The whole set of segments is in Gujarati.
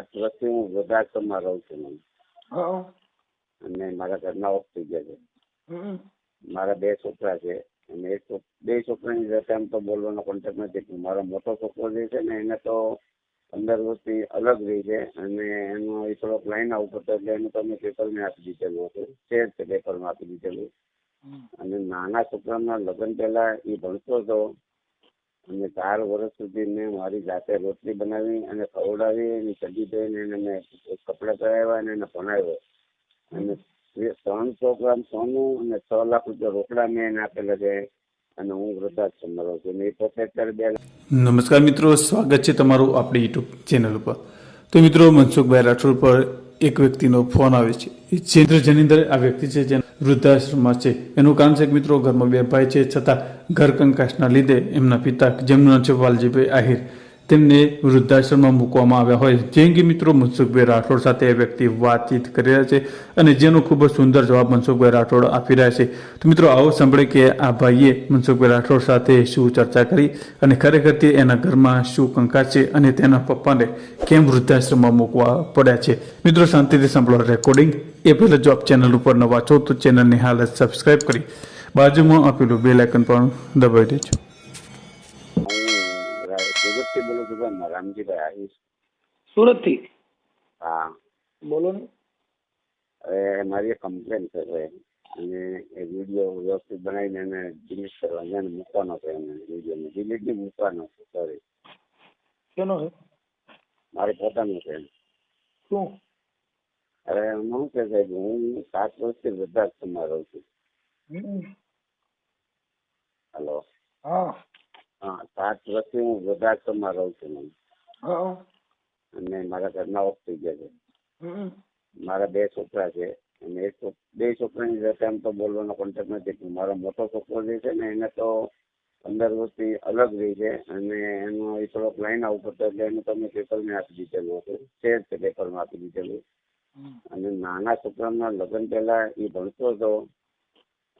સાત વર્ષથી હું વૃદ્ધાશ્રમમાં રહું છું અને મારા ઘરના ઓફ થઈ ગયા છે. મારા બે છોકરા છે અને એક બે છોકરાની સાથે આમ તો બોલવાનો કોન્ટેક્ટ નથી પણ મારો મોટો છોકરો જે છે ને એને તો પંદર વર્ષથી અલગ રહી છે અને એનો એ થોડોક લાઈન આઉટ હતો એટલે એનું તમે પેપરમાં આપી દીધેલું હતું છે જ તે પેપરમાં આપી દીધેલું. અને નાના છોકરાના લગ્ન પહેલા એ ભણતો હતો અને ચાર વર્ષ સુધી મેં મારી જાતે રોટલી બનાવી અને ખવડાવી એની ચડી દઈને એને મેં કપડાં પહેરાવ્યા અને એને ભણાવ્યો. અને એ ત્રણસો ગ્રામ સોનું અને છ લાખ રૂપિયા રોકડા મેં એને આપેલા છે અને હું વૃદ્ધાશ્રમમાં રહું છું. એ પોતે અત્યારે બે નમસ્કાર મિત્રો, સ્વાગત છે તમારું આપણી યુટ્યુબ ચેનલ ઉપર. તો મિત્રો, મનસુખભાઈ રાઠોડ પર એક વ્યક્તિનો ફોન આવે છે. ચેન્દ્ર જનીન્દર આ વ્યક્તિ છે જે વૃદ્ધાશ્રમમાં છે. એનું કારણ છે કે મિત્રો ઘરમાં બે ભાઈ છે. છતાં ઘર કંકાસના લીધે એમના પિતા, જેમનું નામ છે, વાલજીભાઈ આહિર તેમને વૃદ્ધાશ્રમમાં મૂકવામાં આવ્યા હોય. જે અંગે મિત્રો મનસુખભાઈ રાઠોડ સાથે એ વ્યક્તિ વાતચીત કરી રહ્યા છે અને જેનો ખૂબ જ સુંદર જવાબ મનસુખભાઈ રાઠોડ આપી રહ્યા છે. તો મિત્રો, આવો સાંભળે કે આ ભાઈએ મનસુખભાઈ રાઠોડ સાથે શું ચર્ચા કરી અને ખરેખર તે એના ઘરમાં શું કંકાસ છે અને તેના પપ્પાને કેમ વૃદ્ધાશ્રમમાં મૂકવા પડ્યા છે. મિત્રો, શાંતિથી સાંભળો રેકોર્ડિંગ. એ પહેલાં જો આપ ચેનલ ઉપર નવા છો તો ચેનલની હાલત જ સબસ્ક્રાઇબ કરી બાજુમાં આપેલું બેલ આઇકન પણ દબાવી દેજો. સુરતથી બોલું છું ભાઈ રામજીભાઈ આવીશ સુરતથી? હા. બોલો ને. હવે મારી કમ્પ્લેન છે ભાઈ. અને એ વીડિયો વ્યવસ્થિત બનાવીને એને ડિલીટ કરવા. એને મૂકવાનો છે એને વિડીયોને ડિલીટ નહીં મૂકવાનો છે સોરી કેનો છે? મારે પોતાનું છે. શું? અરે હું શું છે સાહેબ? હું સાત વર્ષથી વૃદ્ધાશ્રમમાં રહું છું. હમ. હલો હા. હા સાત વર્ષથી હું વૃદ્ધાશ્રમમાં રહું છું. અને મારા ઘરના ઓફ થઈ ગયા છે. મારા બે છોકરા છે અને એક બે છોકરાની સાથે આમ તો બોલવાનો કોન્ટેક્ટ નથી પણ મારો મોટો છોકરો જે છે ને એને તો પંદર વર્ષથી અલગ રહી છે અને એનો એ થોડોક લાઈન આવું હતો એટલે એનું તમે પેપરમાં આપી દીધેલું હતું છે જ તે પેપરમાં આપી દીધેલું. અને નાના છોકરાના લગ્ન પહેલા એ ભણતો હતો.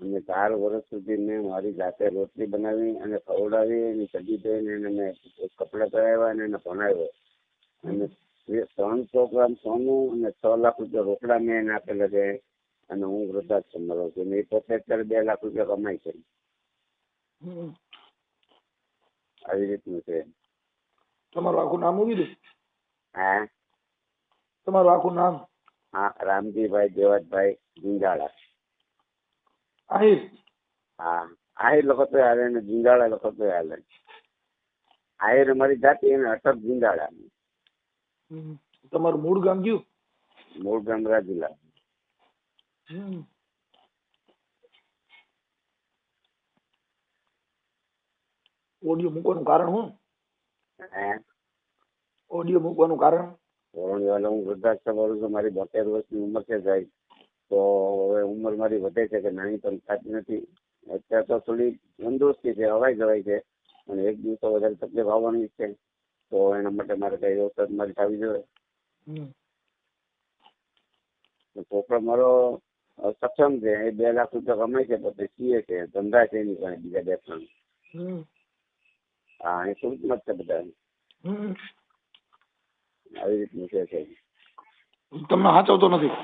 અને ચાર વર્ષ સુધી મેં મારી જાતે રોટલી બનાવી અને ખવડાવી એની સબ્જી ધોઈને એને મેં કપડાં પહેરાવ્યા અને એને ભણાવ્યો. અને ત્રણસો ગ્રામ સોનું અને છ લાખ રૂપિયા રોકડા મેં એને આપેલા છે અને હું વૃદ્ધાશ્રમમાં રહું છું. મેં એ પોતે અત્યારે બે લાખ રૂપિયા કમાય છે. આવી રીતનું છે. તમારું આખું નામ કીધું હા. તમારું આખું નામ. હા રામજીભાઈ દેવતભાઈ ગુંજાળા. આહિર લખો તો હાલે ને જિંદાળા લખો તો હાલે આહિર અમારી જાતિ અને અટક જિંદાળા તમારું મૂળ ગામ કયું? મૂળ ગામ રાજુલા. ઓડિયો મૂકવાનું કારણ હું? ઓડિયો મૂકવાનું કારણ? વાળા હું વૃદ્ધાશ્રમ વાળું છું મારી બોતેર વર્ષની ઉંમર છે. સાહેબ તો હવે ઉંમર મારી વધે છે કે નાની પણ થતી નથી. અત્યારે તો થોડી તંદુરસ્તી છે હવાઈ જવાય છે. અને એક દિવસ વધારે તકલીફ આવવાની છે. તો એના માટે મારે કઈ ઔષધ મારી થવી જોઈએ. તો છોકરો મારો સક્ષમ છે એ બે લાખ રૂપિયા કમાય છે પોતે સીએ છે ધંધા છે એની પાસે બીજા બે ત્રણ. હા એ સુરતમાં જ છે બધા. હમ. આવી રીતનું છે તમને સાચવતો નથી?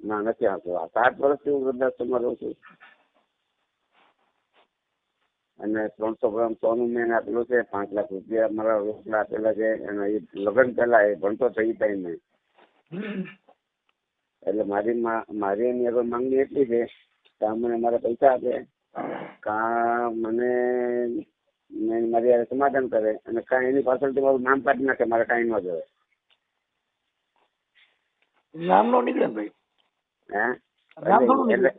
ના, નથી આવતો. આ સાત વર્ષથી હું વૃદ્ધાશ્રમમાં રહું છું. અને ત્રણસો ગ્રામ સોનું મેં આપેલું છે, પાંચ લાખ રૂપિયા મારા રોકડા આપેલા છે, અને એ લગ્ન પહેલા એ ભણતો થઈ ટાઈમે. હમ. એટલે મારી મારી એની આગળ માંગણી એટલી છે કે મને મારા પૈસા આપે, કા મને મેં મારી હારે સમાધાન કરે, અને કાંઈ એની પાછળથી મારું નામ કાઢી નાખે, મારે કાંઈ ન જોઈએ નામ નો નીકળે ભાઈ? નીકળે.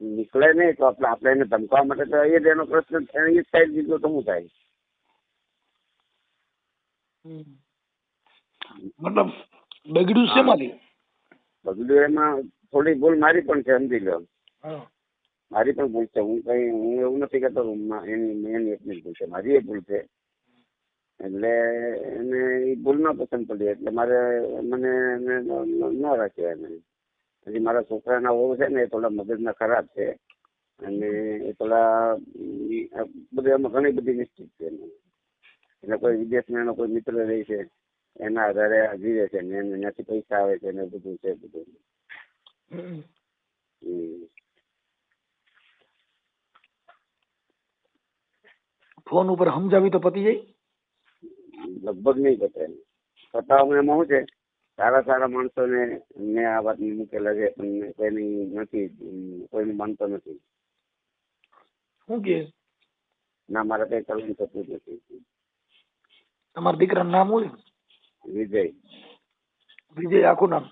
નીકળે નહીં તો આપણે આપણે એને ધમકાવા માટે તો એ એનો પ્રશ્ન એને એ સાઈડ દીધો તો શું થાય? હમ. મતલબ બગડ્યું છે મારી? બગડ્યું એમાં થોડી ભૂલ મારી પણ છે સમજી લો. મારી પણ ભૂલ છે. હું કઈ હું એવું નથી કહેતો રૂમમાં મા- એની એની એકની ભૂલ છે. મારી એ ભૂલ છે. એટલે એને એ ભૂલ ન પસંદ પડી. એટલે મારે મને ન રાખ્યો એને. પછી મારા છોકરાના વહુ છે ને એ થોડા મગજના ખરાબ છે. અને એ થોડા બધું એમાં ઘણી બધી મિસ્ટેક છે એટલે કોઈ વિદેશમાં એનો કોઈ મિત્ર રહે છે એના આધારે જીવે છે ને એને એનાથી પૈસા આવે છે ને બધું છે બધું. ફોન ઉપર સમજાવી તો પતી જાય? લગભગ નહીં પતે. પતાવવામાં એમાં શું છે? સારા સારા માણસોને મેં આ વાત મૂકેલા છે પણ કોઈની નથી કોઈનું માનતો નથી. શું કે ના મારે કઈ કરવું થતું નથી. તમારા દીકરાનું નામ હોય વિજય. વિજય આખું નામ?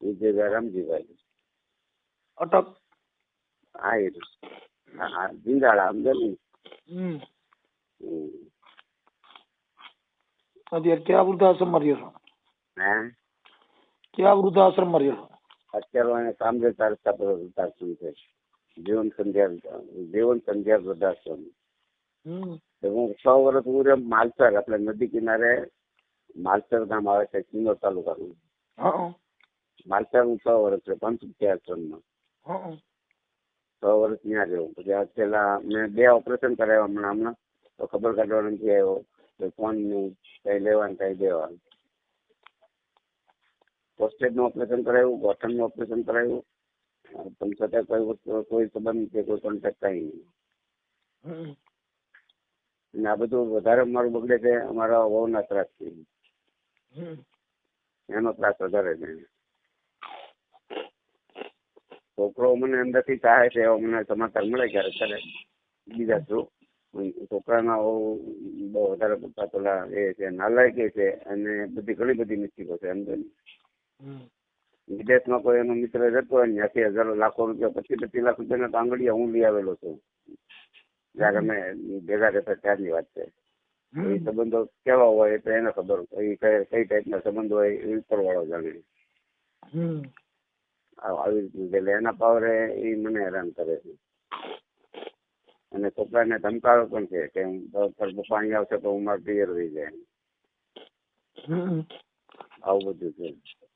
વિજયભાઈ રામજીભાઈ. અટક. હા એ હા જિંદાળા સમજે ને. અત્યારે ક્યાં વૃદ્ધાશ્રમમાં રહ્યો છો? હે? કેવા વૃદ્ધાશ્રમમાં રહ્યો અત્યારે એને કામરેજ તારસા વૃદ્ધાશ્રમ છે. જીવન સંધ્યા જીવન સંધ્યા વૃદ્ધાશ્રમ. હું છ વર્ષ હું રહ્યો માલસર આપણે નદી કિનારે માલસર ગામ આવે છે કિન્નોર તાલુકાનું. હા માલસર હું છ વર્ષ રહ્યો પંચ આશ્રમમાં છ વર્ષ ત્યાં રહ્યો. પછી આ છેલ્લા મેં બે ઓપરેશન કરાવ્યા હમણાં હમણાં. તો ખબર કાઢવા નથી આવ્યો ફોન નહીં કઈ લેવાનું કઈ દેવાનું પોસ્ટેજનું ઓપરેશન કરાવ્યું ગોઠણનું ઓપરેશન કરાવ્યું પણ છતાં કોઈ વસ્તુ કોઈ સંબંધ કે કોઈ કોન્ટેક્ટ કઈ નહીં. અને આ બધું વધારે મારું બગડે છે અમારા વહુના ત્રાસથી. એનો ત્રાસ વધારે છે. છોકરો મને અંદરથી ચાહે છે એવો મને સમાચાર મળે ક્યારેક ક્યારેક બીજા થ્રુ છોકરાના બહુ બહુ વધારે પડતા પેલા એ છે નાલાયક છે અને બધી ઘણી બધી મિસ્ટેકો છે અંદર હમ. વિદેશમાં કોઈ એનો મિત્ર રહેતો હોય ને ત્યાંથી હજાર લાખો રૂપિયા પચીસ પચીસ લાખ રૂપિયાના આંગળીયા હું લઈ આવેલો છું. જયારે અમે ભેગા રહેતા ત્યારની વાત છે. એ સંબંધો કેવા હોય તો એને ખબર એ કઈ કઈ ટાઈપના સંબંધો હોય એ ઉપરવાળો જાણે જાણી આવી રીતે એટલે એના પાવરે એ મને હેરાન કરે છે. અને છોકરાને ધમકાવે પણ છે કે હું પપ્પા અહીંયા આવશે તો હું મારા પિયર રહી જાય. આવું બધું છે.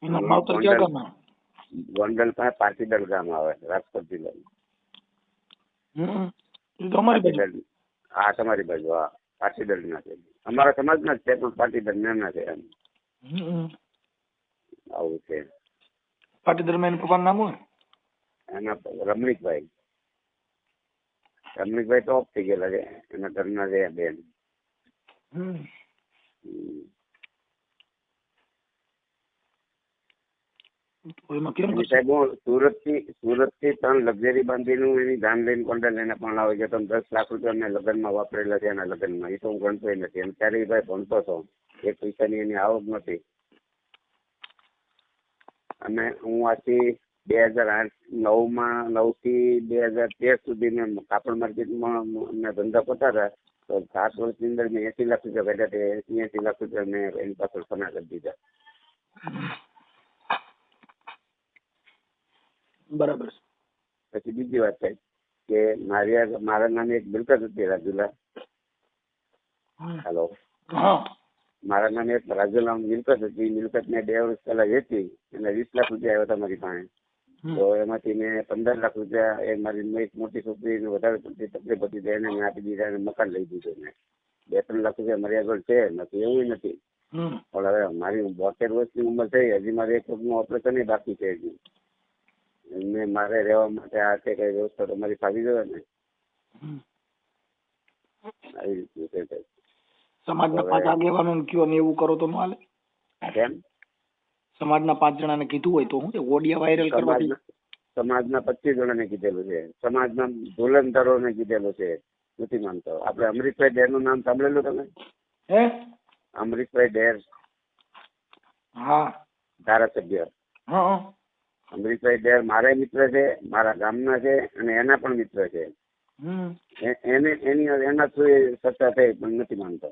એના માવતર ક્યાં ગામના ગોંડલ પાસે પાટીદલ ગામ આવે રાજકોટ જિલ્લાનું એ તો અમારી બાજુ. હા તમારી બાજુ હા. પાટીદલ ના છે. અમારા સમાજના જ છે પણ પાટીદલ ના છે એમ. આવું છે. પાટીદલમાં એનું પપ્પાનું નામ હોય? એના રમણીકભાઈ. રમણીકભાઈ તો ઓફ થઈ ગયેલા છે એના ઘરના છે બેન. હમ. હમ. તો એમાં કેમ અને કરશો? સુરતથી ત્રણ લક્ઝરી બાંધીનું એની ધાન લઈને પણ આવે તમે દસ લાખ રૂપિયા મેં લગ્નમાં વાપરેલા છે એના લગ્નમાં. એ તો હું ગણતો નથી. અને ત્યારે એ ભાઈ ભણતો હતો. એક એની આવક નથી અને હું આથી બે હજાર આઠ, નવમાં, નવથી બે હજાર તેર સુધી મેં કાપડ માર્કેટમાં મેં ધંધા કરતા હતા. તો સાત વર્ષની અંદર મેં એસી લાખ રૂપિયા કાઢ્યા એસી એસી લાખ રૂપિયા મેં એની પાછળ ફના કરી દીધા. બરાબર પછી બીજી વાત થાય કે મારી મારા નામે એક મિલકત હતી રાજુલા. હેલો મારા નામે એક રાજુલા મિલકત હતી. મિલકત મેં બે વર્ષ પહેલા વેચી અને વીસ લાખ રૂપિયા આવ્યા હતા મારી પાસે. તો એમાંથી મેં પંદર લાખ રૂપિયા એ મારી એક મોટી છોકરીને વધારે પડતી તકલીફ હતી એને મેં આપી દીધા અને મકાન લઈ દીધું મેં બે ત્રણ લાખ રૂપિયા મારી આગળ છે. નથી એવું નથી. પણ હવે મારી બોતેર વર્ષની ઉંમર થઈ. હજી મારે એક વખતનું ઓપરેશન બાકી છે હજી. મેં મારે રહેવા માટે આ તે કઈ વ્યવસ્થા તમારી ફાવી જોઈએ ને. આવી રીતનું છે સમાજના પાંચ આગેવાનો કયો ને એવું કરો તો ન હાલે? કેમ? સમાજના પાંચ જણાને કીધું હોય તો હું ઓડિયા વાયરલ કરવાથી સમાજના પચીસ જણાને કીધેલું છે. સમાજના ધોલંધરોને કીધેલું છે. નથી માનતો. આપણે અમરીશભાઈ ડેરનું નામ સાંભળેલું તમે? હે? અમરીશભાઈ ડેર. હા. ધારાસભ્ય. હા. અમરીશભાઈ ડેર મારા મિત્ર છે મારા ગામના છે અને એના પણ મિત્ર છે. એને એની એના થ્રુ સત્તા થઈ પણ નથી માનતો.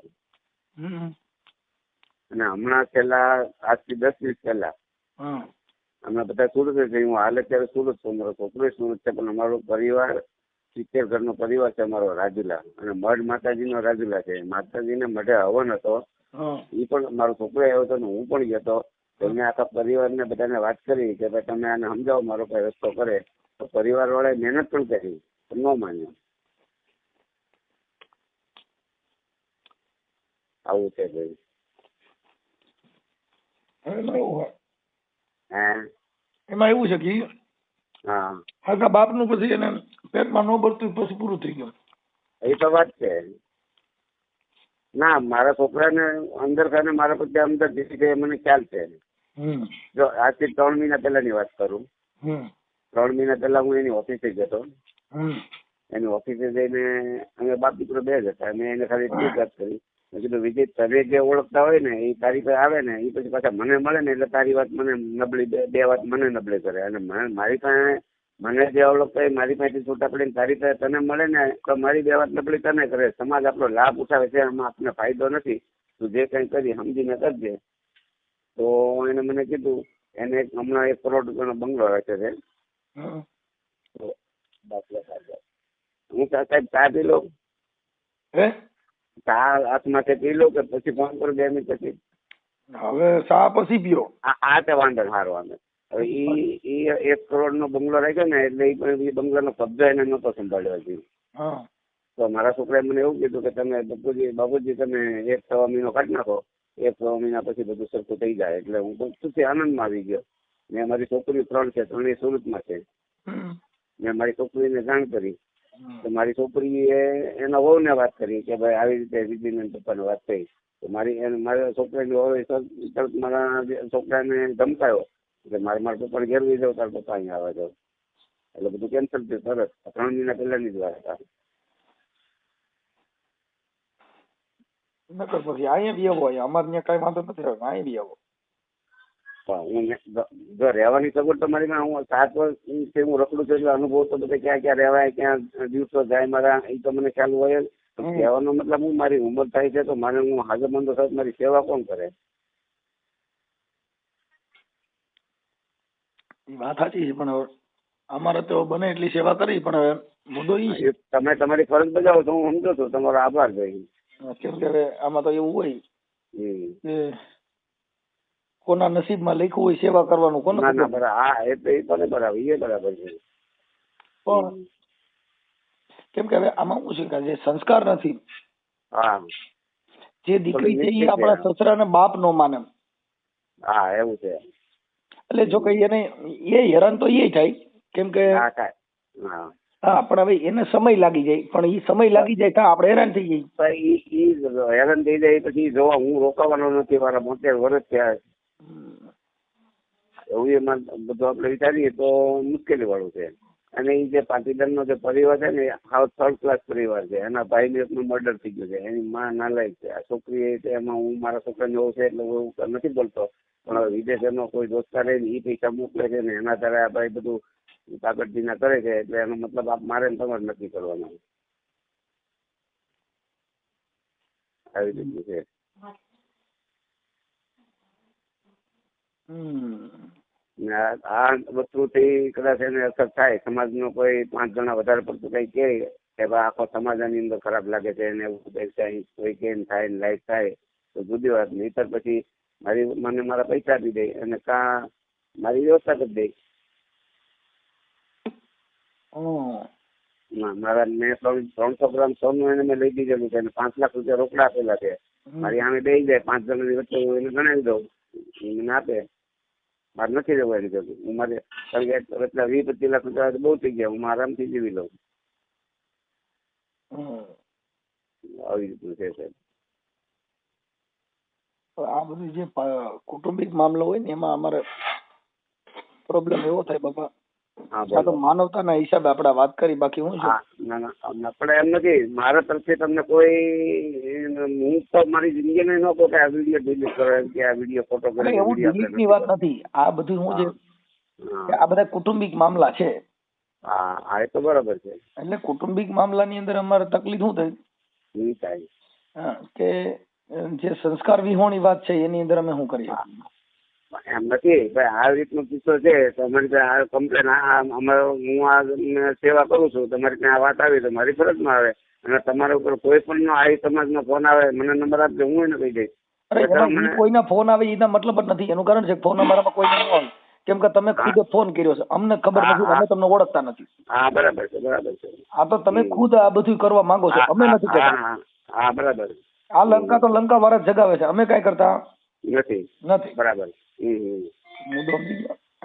અને હમણાં છેલ્લા આજથી દસ મિનિટ પહેલા હમણાં અમે બધા સુરત છે. હું હાલ અત્યારે સુરત છું મારો છોકરો સુરત છે પણ અમારો પરિવાર સિત્તેર ઘરનો પરિવાર છે અમારો રાજુલા. અને મઢ માતાજીનો રાજુલા છે. માતાજીને મઢે હવન હતો. એ પણ મારો છોકરો આવ્યો હતો ને હું પણ ગયો હતો. તો આખા પરિવારને બધાને વાત કરી કે ભાઈ તમે આને સમજાવો મારો કઈ રસ્તો કરે. તો પરિવાર વાળાએ મહેનત પણ કરી ન માન્યો. આવું છે ભાઈ. એમાં એવું હોય. હે? એમાં એવું છે કે હા હા. બાપ બાપનું પછી એને પેટમાં ન ભરતું પછી પૂરું થઈ ગયું. એ તો વાત છે. ના મારા છોકરાને અંદર ખાને મારા પછી અંદર જીતી ગયા મને ખ્યાલ છે. જો આજથી ત્રણ મહિના પહેલાની વાત કરું. ત્રણ મહિના પહેલા હું એની ઓફિસે જતો એની ઓફિસે જઈને અમે બાપ દીકરો બે જ હતા. મેં એને ખાલી એટલી વાત કરી. મેં કીધું વિજય તને જે ઓળખતા હોય ને એ તારી પાસે આવે ને એ પછી પાછા મને મળે ને એટલે તારી વાત મને નબળી બે- બે વાત મને નબળી કરે. અને મારી પાસે મને જે અવલોક હોય મારી પાસે છૂટા પડીને તારી પાસે તને મળે ને તો મારી બે વાત નબળી તને કરે. સમાજ આપણો લાભ ઉઠાવે છે એમાં આપણને ફાયદો નથી. તું જે કંઈ કરી સમજીને કરજે. તો એને મને કીધું એને હમણાં એક કરોડ રૂપિયાનો બંગલો રાખે છે. હું. સાહેબ ચા પી લો ચા ચા હાથમાંથી પી લો કે પછી ફોન કરું બે મિનિટ પછી? હવે ચા પછી પીઓ. આ આ તે વાંધો સારો અમે એ ઈ એક કરોડ નો બંગલો રાખ્યો ને એટલે પણ ઈ બંગલાનો કબજો એને નહોતો સંભાળ્યો હજી. તો મારા છોકરાએ મને એવું કીધું કે તમે બાપુજી બાપુજી તમે એક સવા મહિનો કાઢી નાખો. એક સવા મહિના પછી બધું સરખું થઈ જાય. એટલે હું બહુ ખુશી આનંદમાં આવી ગયો. મેં મારી છોકરી ત્રણ છે ત્રણેય સુરતમાં છે. મેં મારી છોકરીને જાણ કરી. તો મારી છોકરીએ એના વહુને વાત કરી કે ભાઈ આવી રીતે વિધિને પપ્પાને વાત થઈ. તો મારી મારા છોકરાની તરત મારા છોકરાને ધમકાયો. કે મારે મારા પપ્પાને ઘેર લઈ જાવ તારા પપ્પા અહીંયા આવે જાવ એટલે બધું કેન્સલ થયું સરસ. ત્રણ મહિના પહેલાની જ વાત હતા નકર પછી અહીંયા બી આવો અમારે ત્યાં કઈ વાંધો નથી આવે અહીંયા બી આવો. હું જો- રહેવાની સગવડ તમારી મારી હું સાત વર્ષથી હું રખડું છું એટલે અનુભવ તો બધે ક્યાં ક્યાં રહેવાય ક્યાં દિવસો જાય મારા એ તો મને ખ્યાલ હોય જ. કહેવાનો મતલબ હું મારી ઉંમર થાય છે તો મારે હું હાજર મંદો સાહેબ મારી સેવા કોણ કરે? એ વાત સાચી છે પણ હવે અમારે તો બને એટલી સેવા કરી પણ હવે મુદ્દો ઈ છે. એ તમે તમારી ફરજ બજાવો તો હું સમજો છું તમારો આભાર ભાઈ. કેમ કે હવે આમાં તો એવું હોય. કે કોના નસીબમાં લખ્યું હોય સેવા કરવાનું કોને ના ના બરાબર હા એ તો એ પણ બરાબર એ બરાબર છે. પણ કેમ કે હવે આમાં શું છે કે જે સંસ્કાર નથી. હા. જે દીકરી છે એ આપણા સસરા ને બાપ નો માને. હા એવું છે. એટલે જો કઈ એને એ હેરાન તો એ થાય કેમ કે હા કાંઈ હા. હા પણ હવે એને સમય લાગી જાય પણ એ સમય લાગી જાય તો આપણે હેરાન થઈ જઈએ. પણ ઈ ઈ હેરાન થઈ જાય પછી જોવા હું રોકાવાનો નથી મારા બોતેર વર્ષ થયા એવું એમાં બધું આપણે વિચારીએ તો મુશ્કેલી વાળું છે. અને એ જે પાટીદારનો જે પરિવાર છે ને હાવ થર્ડ ક્લાસ પરિવાર છે. એના ભાઈ એકનું મર્ડર થઈ ગયું છે. એની માં નાલાયક છે. આ છોકરી એમાં હું મારા છોકરાને એવું છે, એટલે હું નથી બોલતો. પણ વિદેશનો કોઈ દોસ્તાર ને એ પૈસા મોકલે છે ને, એના દ્વારા આ ભાઈ બધું કાગળજીના કરે છે, એટલે એનો મતલબ આપ મારે તમારે નક્કી કરવાનો. આવી રીતનું છે. હમ. ને આ વસ્તુથી કદાચ એને અસર થાય. સમાજનો કોઈ પાંચ જણા વધારે પડતું કઈ કહે કે ભાઈ આખો સમાજ આની અંદર ખરાબ લાગે છે એને એવું કોઈ કેમ થાય ને લાઈફ થાય તો જુદી વાત. નહીતર પછી મારી મને મારા પૈસા આપી દે અને કાં મારી વ્યવસ્થા કરી દે. મારા મેં ત્રણ ત્રણસો ગ્રામ સોનું એને મેં લઈ દીધેલું છે અને પાંચ લાખ રૂપિયા રોકડા આપેલા છે. મારી આમે બે જાય પાંચ જણાની વચ્ચે હું એને ગણાવી દઉં. એને મને આપે. મારે નથી રહેવું જરૂર. હું મારે કારણ કે એટલા વીસ પચીસ લાખ રૂપિયા બહુ થઈ ગયા. હું આરામથી જીવી લઉં. આવી રીતનું છે સાહેબ. આ બધું જે કુટુંબિક મામલો હોય ને એમાં અમારે પ્રોબ્લેમ એવો થાય બાપા. આ તો માનવતાના હિસાબે આપણે વાત કરી બાકી હું ના ના આપણે એમ નથી મારા તરફથી તમને કોઈ હું તો મારી જિંદગીને ન કહું કે આ વીડિયો ડિલીટ કરો એમ કે આ વીડિયો ફોટો કરો એવું delete ની વાત નથી. આ બધું હું કે આ બધા કુટુંબિક મામલા છે. હા એ તો બરાબર છે. એટલે કુટુંબિક મામલાની અંદર અમારે તકલીફ શું થાય? હા, કે જે સંસ્કાર વિહોણી વાત છે એની અંદર અમે શું કરીએ એમ નથી. ભાઈ આ રીતનો કિસ્સો છે. તો અમારી પાસે આ કમ્પ્લેન આ અમારો હું આ સેવા કરું છું. તમારી ત્યાં વાત આવી તો મારી ફરજમાં આવે. અને તમારા ઉપર કોઈ પણ આ સમાજનો ફોન આવે મને નંબર આપજો હું એને કહી દઈશ. કોઈના ફોન આવે એના મતલબ જ નથી. એનું કારણ છે ફોન અમારામાં કોઈ નહીં હોય. કેમ કે તમે ખુદ ફોન કર્યો છે. અમને ખબર નથી અમે તમને ઓળખતા નથી. હા બરાબર છે બરાબર છે. આ તો તમે ખુદ આ બધું કરવા માંગો છો. અમે નથી કરતા. હા, બરાબર. આ લંકા તો લંકા વાળા જગાવે છે. અમે કઈ કરતા? નથી. નથી. બરાબર.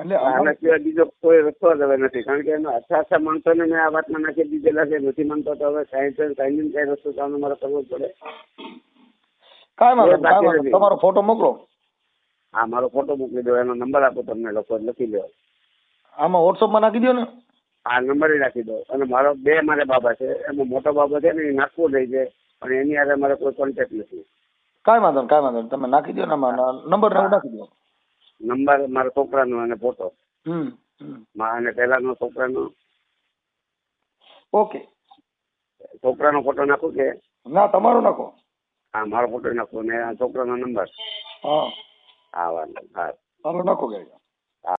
એટલે બીજો કોઈ રસ્તો જ હવે નથી. કારણ કે એના આછા આછા માણસોને મેં આ વાતમાં નાખી દીધેલા છે. નથી માનતો તો હવે કાંઈ રસ્તો મારે કરવો પડે. કાંઈ વાંધો. તમારો ફોટો મોકલો. હા મારો ફોટો મોકલી દો. એનો નંબર આપો તમને લોકો લખી લો. આમાં વોટ્સઅપમાં નાખી દો ને. આ નંબર રાખી દો. અને મારો બે મારે બાબા છે. એમાં મોટો બાબા છે ને એ નાખવું રહી છે. પણ એની આગળ મારે કોઈ કોન્ટેક્ટ નથી. કાંઈ વાંધો કાંઈ વાંધો તમે નાખી દો ને નંબર નાખી દો નંબર મારા છોકરાનો અને ફોટો. મા- અને પહેલાનો છોકરાનો. ઓકે. છોકરાનો ફોટો નાખું કે? ના તમારો નાખો. હા મારો ફોટો નાખો ને આ છોકરાનો નંબર. હા. હા વાંધો. હા. તમારો નાખો ગાડી